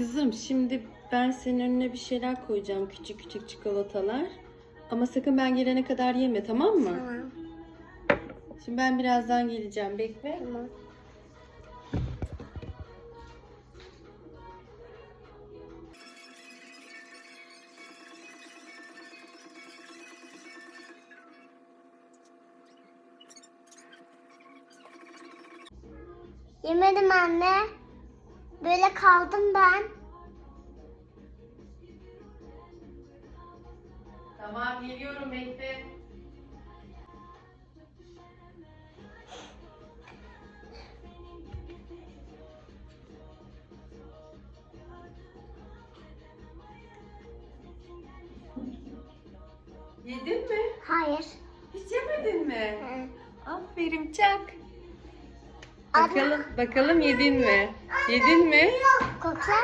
Kızım şimdi ben senin önüne bir şeyler koyacağım. Küçük küçük çikolatalar. Ama sakın ben gelene kadar yeme tamam mı? Tamam. Şimdi ben birazdan geleceğim. Bekle. Tamam. Yemedim anne. Böyle kaldım ben. Tamam geliyorum bekle. Yedin mi? Hayır. Hiç yemedin mi? Hı. Aferin çak. Bakalım, bakalım yedin mi? Yedin mi? Kokla.